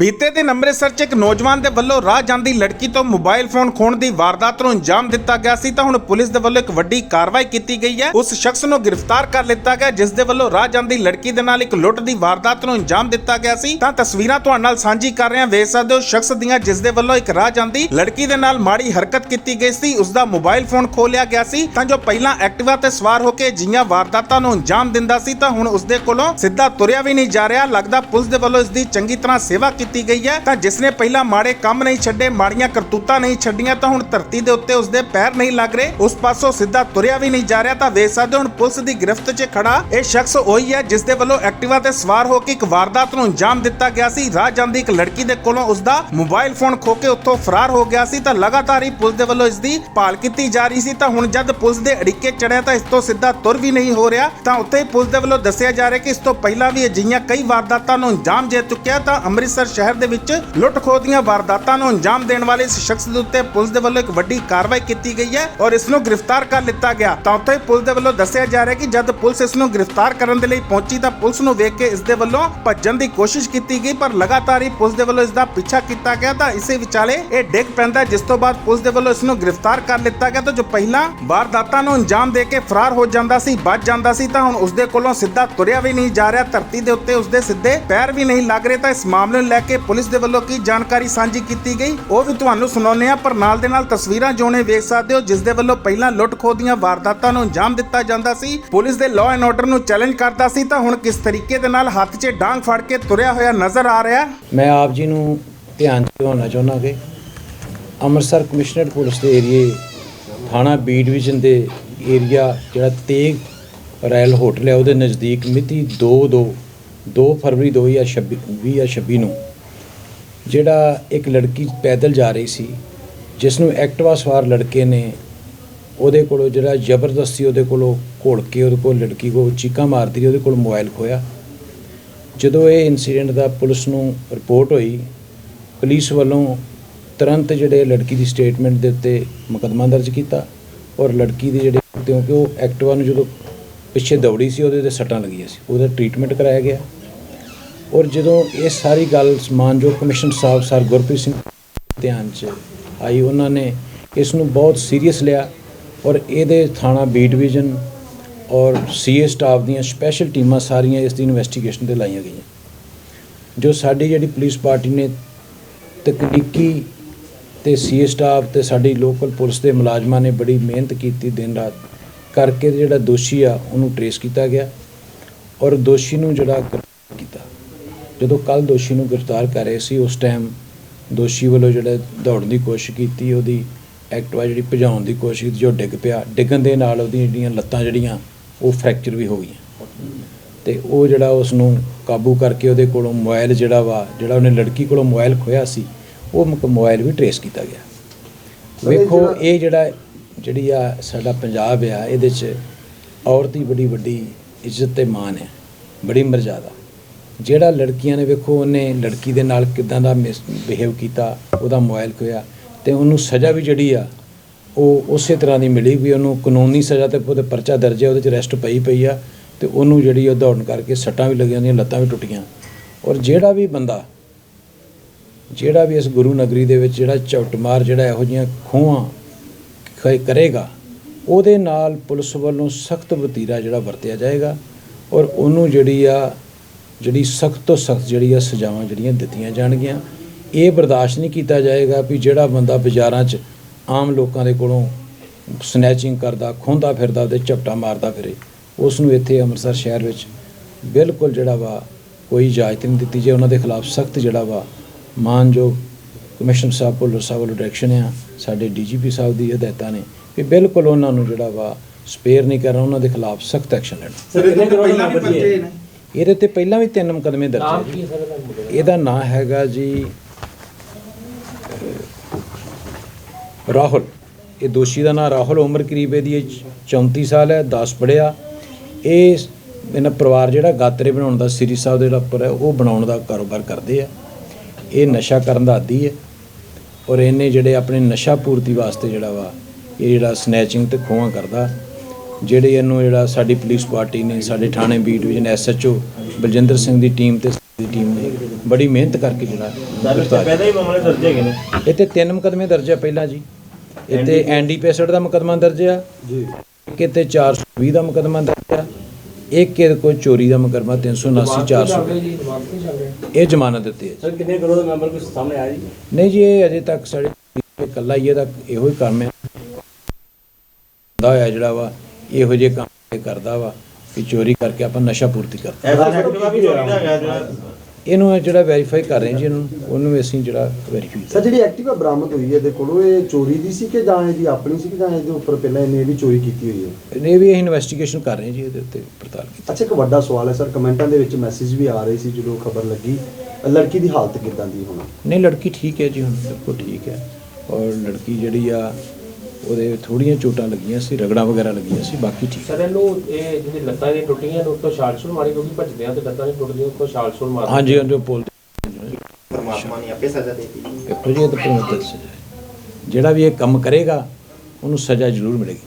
ਬੀਤੇ ਦਿਨ ਅੰਮ੍ਰਿਤਸਰ 'ਚ ਇੱਕ ਨੌਜਵਾਨ ਦੇ ਵੱਲੋਂ ਰਾਹ ਜਾਂਦੀ ਲੜਕੀ ਤੋਂ ਮੋਬਾਈਲ ਫੋਨ ਖੋਣ ਦੀ ਵਾਰਦਾਤ ਨੂੰ ਅੰਜਾਮ ਦਿੱਤਾ ਗਿਆ ਸੀ, ਤਾਂ ਹੁਣ ਪੁਲਿਸ ਦੇ ਵੱਲੋਂ ਇੱਕ ਵੱਡੀ ਕਾਰਵਾਈ ਕੀਤੀ ਗਈ ਹੈ। ਉਸ ਸ਼ਖਸ ਨੂੰ ਗ੍ਰਿਫਤਾਰ ਕਰ ਲਿੱਤਾ ਗਿਆ, ਜਿਸ ਦੇ ਵੱਲੋਂ ਰਾਹ ਜਾਂਦੀ ਲੜਕੀ ਦੇ ਨਾਲ ਇੱਕ ਲੁੱਟ ਦੀ ਵਾਰਦਾਤ ਨੂੰ ਅੰਜਾਮ ਦਿੱਤਾ ਗਿਆ ਸੀ। ਤਾਂ ਤਸਵੀਰਾਂ ਤੁਹਾਡੇ ਨਾਲ ਸਾਂਝੀ ਕਰ ਰਹੇ ਹਾਂ। ਵੇਖ ਸਕਦੇ ਹੋ ਸ਼ਖਸ ਦੀਆਂ, ਜਿਸ ਦੇ ਵੱਲੋਂ ਇੱਕ ਰਾਹ ਜਾਂਦੀ ਲੜਕੀ ਦੇ ਨਾਲ ਮਾੜੀ ਹਰਕਤ ਕੀਤੀ ਗਈ ਸੀ, ਉਸ ਦਾ ਮੋਬਾਈਲ ਫੋਨ ਖੋਹ ਲਿਆ ਗਿਆ ਸੀ। ਤਾਂ ਜੋ ਪਹਿਲਾਂ ਐਕਟਿਵਾ ਤੇ ਸਵਾਰ ਹੋ ਕੇ ਜੀਆਂ ਵਾਰਦਾਤਾਂ ਨੂੰ ਅੰਜਾਮ ਦਿੰਦਾ ਸੀ, ਤਾਂ ਹੁਣ ਉਸ ਦੇ ਕੋਲੋਂ ਸਿੱਧਾ ਤੁਰਿਆ ਵੀ ਨਹੀਂ ਜਾ ਰਿਹਾ। ਲੱਗਦਾ ਪੁਲਿਸ ਦੇ ਵੱਲੋਂ ਇਸ ਦੀ ਚੰਗੀ ਤਰ੍ਹਾਂ ਸੇਵਾ ਕੀਤੀ ਗਈ ਹੈ। ਤਾਂ ਜਿਸ ਨੇ ਪਹਿਲਾਂ ਮਾੜੇ ਕੰਮ ਨਹੀਂ ਛੱਡੇ, ਮਾੜੀਆਂ ਕਰਤੂਤਾਂ ਨਹੀਂ ਛੱਡੀਆਂ, ਤਾਂ ਹੁਣ ਧਰਤੀ ਦੇ ਉੱਤੇ ਉਸ ਪੈਰ ਨਹੀਂ ਲੱਗ ਰਹੇ। ਉਸ ਪਾਸੋਂ ਸਿੱਧਾ ਤੁਰਿਆ ਵੀ ਨਹੀਂ ਜਾ ਰਿਹਾ। ਤਾਂ ਵੇਖ ਸਕਦੇ ਹੁਣ ਪੁਲਿਸ ਦੀ ਗ੍ਰਿਫਤ 'ਚ ਖੜਾ ਇਹ ਸ਼ਖਸ ਉਹੀ ਹੈ ਜਿਸ ਦੇ ਵੱਲੋਂ ਐਕਟਿਵਾ ਤੇ ਸਵਾਰ ਹੋ ਕੇ ਇੱਕ ਵਾਰਦਾਤ ਨੂੰ ਅੰਜਾਮ ਦਿੱਤਾ ਗਿਆ ਸੀ। ਰਾਹ ਜਾਂਦੀ ਇੱਕ ਲੜਕੀ ਦੇ ਕੋਲੋਂ ਉਸ ਮੋਬਾਈਲ ਫੋਨ ਖੋ ਕੇ ਉੱਥੋਂ ਫਰਾਰ ਹੋ ਗਿਆ ਸੀ। ਤਾਂ ਲਗਾਤਾਰ ਹੀ ਪੁਲਿਸ ਦੇ ਵੱਲੋਂ ਇਸ ਦੀ ਭਾਲ ਕੀਤੀ ਜਾ ਰਹੀ ਸੀ। ਤਾਂ ਹੁਣ ਜਦ ਪੁਲਿਸ ਦੇ ਅੜਿੱਕੇ ਚੜਿਆ ਤਾਂ ਇਸ ਤੋਂ ਸਿੱਧਾ ਤੁਰ ਵੀ ਨਹੀਂ ਹੋ ਰਿਹਾ। ਤਾਂ ਉੱਥੇ ਹੀ ਪੁਲਿਸ ਦੇ ਵੱਲੋਂ ਦੱਸਿਆ ਜਾ ਰਿਹਾ ਕਿ ਇਸ ਤੋਂ ਪਹਿਲਾਂ ਵੀ ਅਜਿਹੀਆਂ ਕਈ ਵਾਰਦਾਤਾਂ ਨੂੰ ਅੰਜਾਮ ਦੇ ਚੁੱਕਿਆ। ਤਾਂ ਅੰਮ੍ਰਿਤਸਰ ਸ਼ਹਿਰ ਦੇ ਵਿੱਚ ਲੁੱਟ ਖੋਹ ਦੀਆਂ ਵਾਰਦਾਤਾਂ ਨੂੰ ਅੰਜਾਮ ਦੇਣ ਵਾਲੇ ਇਸ ਸ਼ਖਸ ਦੇ ਉੱਤੇ ਪੁਲਿਸ ਦੇ ਵੱਲੋਂ ਇੱਕ ਵੱਡੀ ਕਾਰਵਾਈ ਕੀਤੀ ਗਈ ਹੈ ਔਰ ਇਸ ਨੂੰ ਗ੍ਰਿਫਤਾਰ ਕਰ ਲਿੱਤਾ ਗਿਆ। ਤਾਂ ਉੱਥੇ ਪੁਲਿਸ ਦੇ ਵੱਲੋਂ ਦੱਸਿਆ ਜਾ ਰਿਹਾ ਕਿ ਜਦ ਪੁਲਿਸ ਇਸ ਨੂੰ ਗ੍ਰਿਫਤਾਰ ਕਰਨ ਦੇ ਲਈ ਪਹੁੰਚੀ ਤਾਂ ਪੁਲਿਸ ਨੂੰ ਵੇਖ ਕੇ ਇਸ ਦੇ ਵੱਲੋਂ ਭੱਜਣ ਦੀ ਕੋਸ਼ਿਸ਼ ਕੀਤੀ ਗਈ, ਪਰ ਲਗਾਤਾਰ ਹੀ ਪੁਲਿਸ ਦੇ ਵੱਲੋਂ ਇਸ ਦਾ ਪਿੱਛਾ ਕੀਤਾ ਗਿਆ ਤਾਂ ਇਸੇ ਵਿਚਾਲੇ ਇਹ ਡਿੱਗ ਪੈਂਦਾ ਜਿਸ ਤੋਂ ਬਾਅਦ ਪੁਲਿਸ ਦੇ ਵੱਲੋਂ ਇਸ ਨੂੰ ਗ੍ਰਿਫਤਾਰ ਕਰ ਲਿੱਤਾ ਗਿਆ ਤਾਂ ਜੋ ਪਹਿਲਾਂ ਵਾਰਦਾਤਾਂ ਨੂੰ ਅੰਜਾਮ ਦੇ ਕੇ ਫਰਾਰ ਹੋ ਜਾਂਦਾ ਸੀ, ਬਚ ਜਾਂਦਾ ਸੀ, ਤਾਂ ਹੁਣ ਉਸ ਦੇ ਕੋਲੋਂ ਸਿੱਧਾ ਤੁਰਿਆ ਵੀ ਨਹੀਂ ਜਾ ਰਿਹਾ, ਧਰਤੀ ਦੇ ਉੱਤੇ ਉਸ ਦੇ ਸਿੱਧੇ ਪੈਰ ਵੀ ਨਹੀਂ ਲੱਗ ਰਹੇ, ਤਾਂ ਇਸ ਮਾਮਲੇ ਨੂੰ ਲੈ ਕੇ ਪੁਲਿਸ ਦੇ ਵੱਲੋਂ ਕੀ ਜਾਣਕਾਰੀ ਸਾਂਝੀ ਕੀਤੀ ਗਈ, ਉਹ ਵੀ ਤੁਹਾਨੂੰ ਸੁਣਾਉਂਦੇ ਆ ਪਰ ਨਾਲ ਦੇ ਨਾਲ ਤਸਵੀਰਾਂ ਜੋਨੇ ਵੇਖ ਸਕਦੇ ਹੋ, ਜਿਸ ਦੇ ਵੱਲੋਂ ਪਹਿਲਾਂ ਲੁੱਟ ਖੋਹ ਦੀਆਂ ਵਾਰਦਾਤਾਂ ਨੂੰ ਅੰਜਾਮ ਦਿੱਤਾ ਜਾਂਦਾ ਸੀ, ਪੁਲਿਸ ਦੇ ਲਾਅ ਐਂਡ ਆਰਡਰ ਨੂੰ ਚੈਲੰਜ ਕਰਦਾ ਸੀ, ਤਾਂ ਹੁਣ ਕਿਸ ਤਰੀਕੇ ਦੇ ਨਾਲ ਹੱਥ 'ਚ ਡਾਂਗ ਫੜ ਕੇ ਤੁਰਿਆ ਹੋਇਆ ਨਜ਼ਰ ਆ ਰਿਹਾ? ਮੈਂ ਆਪ ਜੀ ਨੂੰ ਧਿਆਨ ਦਿਵਾਉਣਾ ਚਾਹੁੰਦਾ ਕਿ ਅੰਮ੍ਰਿਤਸਰ ਕਮਿਸ਼ਨਰੇਟ ਪੁਲਿਸ ਦੇ ਏਰੀਏ, ਥਾਣਾ ਬੀ ਡਿਵੀਜ਼ਨ ਦੇ ਏਰੀਆ, ਜਿਹੜਾ ਤੇਗ ਰੈਲ ਹੋਟਲ ਹੈ, ਉਹਦੇ ਨਜ਼ਦੀਕ ਮਿਤੀ 2 2 2 ਫਰਵਰੀ 2026 2026 ਨੂੰ ਜਿਹੜਾ ਇੱਕ ਲੜਕੀ ਪੈਦਲ ਜਾ ਰਹੀ ਸੀ ਜਿਸ ਨੂੰ ਐਕਟਿਵਾ ਸਵਾਰ ਲੜਕੇ ਨੇ ਉਹਦੇ ਕੋਲੋਂ ਜਿਹੜਾ ਜ਼ਬਰਦਸਤੀ ਉਹਦੇ ਕੋਲੋਂ ਘੋਲ ਕੇ ਉਹਦੇ ਕੋਲ ਲੜਕੀ ਕੋ ਚੀਕਾਂ ਮਾਰਦੀ ਰਹੀ, ਉਹਦੇ ਕੋਲ ਮੋਬਾਈਲ ਖੋਇਆ ਜਦੋਂ ਇਹ ਇਨਸੀਡੈਂਟ ਦਾ ਪੁਲਿਸ ਨੂੰ ਰਿਪੋਰਟ ਹੋਈ, ਪੁਲਿਸ ਵੱਲੋਂ ਤੁਰੰਤ ਜਿਹੜੇ ਲੜਕੀ ਦੀ ਸਟੇਟਮੈਂਟ ਦੇ ਉੱਤੇ ਮੁਕੱਦਮਾ ਦਰਜ ਕੀਤਾ ਔਰ ਲੜਕੀ ਦੇ ਜਿਹੜੇ, ਕਿਉਂਕਿ ਉਹ ਐਕਟਿਵਾ ਨੂੰ ਜਦੋਂ ਪਿੱਛੇ ਦੌੜੀ ਸੀ, ਉਹਦੇ ਤੇ ਸੱਟਾਂ ਲੱਗੀਆਂ ਸੀ, ਉਹਦਾ ਟ੍ਰੀਟਮੈਂਟ ਕਰਾਇਆ ਗਿਆ। ਔਰ ਜਦੋਂ ਇਹ ਸਾਰੀ ਗੱਲ ਮਾਨਯੋਗ ਕਮਿਸ਼ਨ ਸਾਹਿਬ, ਸਰ ਗੁਰਪ੍ਰੀਤ ਸਿੰਘ ਧਿਆਨ 'ਚ ਆਈ, ਉਹਨਾਂ ਨੇ ਇਸ ਨੂੰ ਬਹੁਤ ਸੀਰੀਅਸ ਲਿਆ ਔਰ ਇਹਦੇ ਥਾਣਾ ਬੀ ਡਿਵੀਜ਼ਨ ਔਰ ਸੀਏ ਸਟਾਫ ਦੀਆਂ ਸਪੈਸ਼ਲ ਟੀਮਾਂ ਸਾਰੀਆਂ ਇਸ ਦੀ ਇਨਵੈਸਟੀਗੇਸ਼ਨ ਤੇ ਲਾਈਆਂ ਗਈਆਂ। ਜੋ ਸਾਡੀ ਜਿਹੜੀ ਪੁਲਿਸ ਪਾਰਟੀ ਨੇ ਤਕਨੀਕੀ ਤੇ ਸੀਏ ਸਟਾਫ ਤੇ ਸਾਡੀ ਲੋਕਲ ਪੁਲਿਸ ਦੇ ਮੁਲਾਜ਼ਮਾਂ ਨੇ ਬੜੀ ਮਿਹਨਤ ਕੀਤੀ ਦਿਨ ਰਾਤ ਕਰਕੇ ਜਿਹੜਾ ਦੋਸ਼ੀ ਆ, ਉਹਨੂੰ ਟਰੇਸ ਕੀਤਾ ਗਿਆ ਔਰ ਦੋਸ਼ੀ ਨੂੰ ਜਿਹੜਾ ਜਦੋਂ ਕੱਲ ਦੋਸ਼ੀ ਨੂੰ ਗ੍ਰਿਫਤਾਰ ਕਰ ਰਹੇ ਸੀ ਉਸ ਟਾਈਮ ਦੋਸ਼ੀ ਵੱਲੋਂ ਜਿਹੜਾ ਦੌੜਨ ਦੀ ਕੋਸ਼ਿਸ਼ ਕੀਤੀ ਉਹਦੀ ਐਕਟਿਵਾ ਜਿਹੜੀ ਭਜਾਉਣ ਦੀ ਕੋਸ਼ਿਸ਼ ਕੀਤੀ ਜੋ ਡਿੱਗ ਪਿਆ ਡਿੱਗਣ ਦੇ ਨਾਲ ਉਹਦੀਆਂ ਜਿਹੜੀਆਂ ਲੱਤਾਂ ਜਿਹੜੀਆਂ ਉਹ ਫ੍ਰੈਕਚਰ ਵੀ ਹੋ ਗਈਆਂ। ਤੇ ਉਹ ਜਿਹੜਾ ਉਸ ਨੂੰ ਕਾਬੂ ਕਰਕੇ ਉਹਦੇ ਕੋਲੋਂ ਮੋਬਾਈਲ ਜਿਹੜਾ ਵਾ ਜਿਹੜਾ ਉਹਨੇ ਲੜਕੀ ਕੋਲੋਂ ਮੋਬਾਈਲ ਖੋਇਆ ਸੀ ਉਹ ਮੋਬਾਈਲ ਵੀ ਟਰੇਸ ਕੀਤਾ ਗਿਆ। ਵੇਖੋ ਇਹ ਜਿਹੜਾ ਜਿਹੜੀ ਆ ਸਾਡਾ ਪੰਜਾਬ ਆ ਇਹਦੇ 'ਚ ਔਰਤ ਦੀ ਬੜੀ ਵੱਡੀ ਇੱਜ਼ਤ ਤੇ ਮਾਣ ਹੈ ਬੜੀ ਮਰਜ਼ਾਦਾ। ਜਿਹੜਾ ਲੜਕੀਆਂ ਨੇ ਵੇਖੋ, ਉਹਨੇ ਲੜਕੀ ਦੇ ਨਾਲ ਕਿਦਾਂ ਦਾ ਬਿਹੇਵ ਕੀਤਾ, ਉਹਦਾ ਮੋਬਾਈਲ ਖੋਇਆ ਤੇ ਉਹਨੂੰ ਸਜ਼ਾ ਵੀ ਜਿਹੜੀ ਆ, ਉਹ ਉਸੇ ਤਰ੍ਹਾਂ ਦੀ ਮਿਲੀ ਵੀ ਉਹਨੂੰ ਕਾਨੂੰਨੀ ਸਜ਼ਾ ਤੇ ਉਹਦੇ ਪਰਚਾ ਦਰਜ ਹੈ, ਉਹਦੇ 'ਚ ਅਰੈਸਟ ਪਈ ਪਈ ਆ ਤੇ ਉਹਨੂੰ ਜਿਹੜੀ ਉਹ ਦੌੜਨ ਕਰਕੇ ਸੱਟਾਂ ਵੀ ਲੱਗੀਆਂ ਉਹਦੀਆਂ, ਲੱਤਾਂ ਵੀ ਟੁੱਟੀਆਂ। ਔਰ ਜਿਹੜਾ ਵੀ ਬੰਦਾ, ਜਿਹੜਾ ਵੀ ਇਸ ਗੁਰੂ ਨਗਰੀ ਦੇ ਵਿੱਚ ਜਿਹੜਾ ਝਵਟਮਾਰ ਜਿਹੜਾ ਇਹੋ ਜਿਹੀਆਂ ਖੋਹਾਂ ਕ- ਕਰੇਗਾ, ਉਹਦੇ ਨਾਲ ਪੁਲਿਸ ਵੱਲੋਂ ਸਖਤ ਵਤੀਰਾ ਜਿਹੜਾ ਵਰਤਿਆ ਜਾਏਗਾ ਔਰ ਉਹਨੂੰ ਜਿਹੜੀ ਆ ਜਿਹੜੀ ਸਖਤ ਤੋਂ ਸਖਤ ਜਿਹੜੀ ਆ ਸਜ਼ਾਵਾਂ ਜਿਹੜੀਆਂ ਦਿੱਤੀਆਂ ਜਾਣਗੀਆਂ ਇਹ ਬਰਦਾਸ਼ਤ ਨਹੀਂ ਕੀਤਾ ਜਾਏਗਾ ਵੀ ਜਿਹੜਾ ਬੰਦਾ ਬਾਜ਼ਾਰਾਂ 'ਚ ਆਮ ਲੋਕਾਂ ਦੇ ਕੋਲੋਂ ਸਨੈਚਿੰਗ ਕਰਦਾ ਖੋਹਦਾ ਫਿਰਦਾ ਤੇ ਝਪਟਾ ਮਾਰਦਾ ਫਿਰੇ ਉਸ ਨੂੰ ਇੱਥੇ ਅੰਮ੍ਰਿਤਸਰ ਸ਼ਹਿਰ ਵਿੱਚ ਬਿਲਕੁਲ ਜਿਹੜਾ ਵਾ ਕੋਈ ਇਜਾਜ਼ਤ ਨਹੀਂ ਦਿੱਤੀ ਜੇ ਉਹਨਾਂ ਦੇ ਖਿਲਾਫ ਸਖਤ ਜਿਹੜਾ ਵਾ ਮਾਨਯੋਗ ਕਮਿਸ਼ਨਰ ਸਾਹਿਬ ਭੁੱਲਰ ਸਾਹਿਬ ਵੱਲੋਂ ਡਾਇਰੈਕਸ਼ਨ ਆ ਸਾਡੇ ਡੀਜੀਪੀ ਸਾਹਿਬ ਦੀ ਹਦਾਇਤਾਂ ਨੇ ਕਿ ਬਿਲਕੁਲ ਉਹਨਾਂ ਨੂੰ ਜਿਹੜਾ ਵਾ ਸਪੇਅਰ ਨਹੀਂ ਕਰਨਾ ਉਹਨਾਂ ਦੇ ਖਿਲਾਫ ਸਖਤ ਐਕਸ਼ਨ ਲੈਣਾ। ਸਰ ਇਹਦੇ ਤੋਂ ਪਹਿਲਾਂ ਵੀ ਬੱਚੇ ਨੇ। ਇਹਦੇ ਤੇ ਪਹਿਲਾਂ ਵੀ ਤਿੰਨ ਮੁਕੱਦਮੇ ਦਰਜ ਹੈ ਜੀ। ਇਹਦਾ ਨਾਂ ਹੈਗਾ ਜੀ ਰਾਹੁਲ। ਇਹ ਦੋਸ਼ੀ ਦਾ ਨਾਂ ਰਾਹੁਲ ਉਮਰ ਕਰੀਬ ਇਹਦੀ ਇਹ 34 ਸਾਲ ਹੈ 10 ਪੜਿਆ ਇਹ ਇਹਨਾਂ ਪਰਿਵਾਰ ਜਿਹੜਾ ਗਾਤਰੇ ਬਣਾਉਣ ਦਾ ਸ੍ਰੀ ਸਾਹਿਬ ਦੇ ਉੱਪਰ ਹੈ ਉਹ ਬਣਾਉਣ ਦਾ ਕਾਰੋਬਾਰ ਕਰਦੇ ਆ। ਇਹ ਨਸ਼ਾ ਕਰਨ ਦਾ ਆਦੀ ਹੈ। ਔਰ ਇਹਨੇ ਜਿਹੜੇ ਆਪਣੇ ਨਸ਼ਾ ਪੂਰਤੀ ਵਾਸਤੇ ਜਿਹੜਾ ਵਾ ਇਹ ਜਿਹੜਾ ਸਨੈਚਿੰਗ ਤੇ ਖੋਹਾਂ ਕਰਦਾ। ਜਿਹੜੇ ਇਹਨੂੰ ਜਿਹੜਾ ਸਾਡੀ ਪੁਲਿਸ ਪਾਰਟੀ ਨੇ ਸਾਡੇ ਥਾਣੇ B division SHO Baljinder Singh ਦੀ ਟੀਮ ਤੇ ਦੀ ਟੀਮ ਨੇ ਬੜੀ ਮਿਹਨਤ ਕਰਕੇ ਜਿਹੜਾ ਪਹਿਲਾਂ ਹੀ ਮਾਮਲੇ ਦਰਜ ਹੈਗੇ ਨੇ। ਤੇ ਤਿੰਨ ਮੁਕਦਮੇ ਦਰਜ ਆ ਪਹਿਲਾਂ ਜੀ। ਇੱਥੇ ਐਨਡੀ ਪੈਸਟ ਦਾ ਮੁਕਦਮਾ ਦਰਜ ਆ। ਜੀ। ਕਿਤੇ 420 ਦਾ ਮੁਕਦਮਾ ਦਰਜ ਆ। ਇੱਕ ਇਹਦੇ ਕੋਈ ਚੋਰੀ ਦਾ ਮੁਕਦਮਾ 379 400 ਇਹ ਜ਼ਮਾਨਤ ਦਿੱਤੀ ਹੈ ਜੀ। ਸਰ ਕਿੰਨੇ ਕਰੋੜ ਦਾ ਮੈਂਬਰ ਕੁਝ ਸਾਹਮਣੇ ਆਇਆ ਜੀ? ਨਹੀਂ ਜੀ ਇਹ ਅਜੇ ਤੱਕ ਸਾਡੇ ਇਕੱਲਾ ਹੀ ਇਹਦਾ ਇਹੋ ਹੀ ਕੰਮ ਹੈ ਦਾ ਹੋਇਆ ਜਿਹੜਾ ਵਾ ਇਹੋ ਜਿਹੇ ਕੰਮ ਇਹ ਕਰਦਾ ਵਾ ਕਿ ਚੋਰੀ ਕਰਕੇ ਆਪਾਂ ਨਸ਼ਾ ਪੂਰਤੀ ਕਰਦੇ ਇਹਨੂੰ ਇਹ ਜਿਹੜਾ ਵੈਰੀਫਾਈ ਕਰ ਰਹੇ ਜੀ ਇਹਨੂੰ ਉਹਨੂੰ ਵੀ ਅਸੀਂ ਜਿਹੜਾ ਵੈਰੀਫਾਈ ਸਰ ਜਿਹੜੀ ਐਕਟਿਵਾ ਬਰਾਮਦ ਹੋਈ ਹੈ ਇਹਦੇ ਕੋਲੋਂ ਇਹ ਚੋਰੀ ਦੀ ਸੀ ਕਿ ਜਾਂ ਇਹਦੀ ਆਪਣੀ ਸੀ ਕਿ ਜਾਂ ਇਹਦੇ ਉੱਪਰ ਪਹਿਲਾਂ ਇਹਨੇ ਵੀ ਚੋਰੀ ਕੀਤੀ ਹੋਈ ਹੈ? ਇਹ ਵੀ ਅਸੀਂ ਇਨਵੈਸਟੀਗੇਸ਼ਨ ਕਰ ਰਹੇ ਜੀ ਇਹਦੇ ਉੱਤੇ ਪੜਤਾਲ ਕੀਤੀ। ਅੱਛਾ ਇੱਕ ਵੱਡਾ ਸਵਾਲ ਹੈ ਸਰ ਕਮੈਂਟਾਂ ਦੇ ਵਿੱਚ ਮੈਸੇਜ ਵੀ ਆ ਰਹੇ ਸੀ ਜਦੋਂ ਖਬਰ ਲੱਗੀ। ਲੜਕੀ ਦੀ ਹਾਲਤ ਕਿਦਾਂ ਦੀ ਹੁਣ? ਨਹੀਂ ਲੜਕੀ ਠੀਕ ਹੈ ਜੀ ਹੁਣ ਬਿਲਕੁਲ ਠੀਕ ਹੈ। ਔਰ ਲੜਕੀ ਜਿਹੜੀ ਆ ਉਹਦੇ ਥੋੜੀਆਂ ਚੋਟਾਂ ਲੱਗੀਆਂ ਸੀ ਰਗੜਾਂ ਵਗੈਰਾ ਲੱਗੀਆਂ ਸੀ ਬਾਕੀ ਠੀਕ ਸਰ ਇਹਨੂੰ ਇਹ ਜਿਹੜੀ ਲੱਤਾਂ ਦੀ ਟੁੱਟੀਆਂ ਨੇ ਉੱਤੋਂ ਛਾਲ ਛੁਲ ਮਾਰੀ ਕਿਉਂਕਿ ਭੱਜਦੇ ਆ ਤੇ ਲੱਤਾਂ ਨਹੀਂ ਟੁੱਟਦੀਆਂ ਉੱਤੋਂ ਛਾਲ ਛੁਲ ਮਾਰ ਹਾਂਜੀ ਹਾਂਜੀ ਪੁੱਲ ਪਰਮਾਤਮਾ ਨੇ ਆਪੇ ਸਜ਼ਾ ਦੇਤੀ। ਇਹ ਦੀ ਸਜ਼ਾ ਜਿਹੜਾ ਵੀ ਇਹ ਕੰਮ ਕਰੇਗਾ ਉਹਨੂੰ ਸਜ਼ਾ ਜ਼ਰੂਰ ਮਿਲੇਗੀ।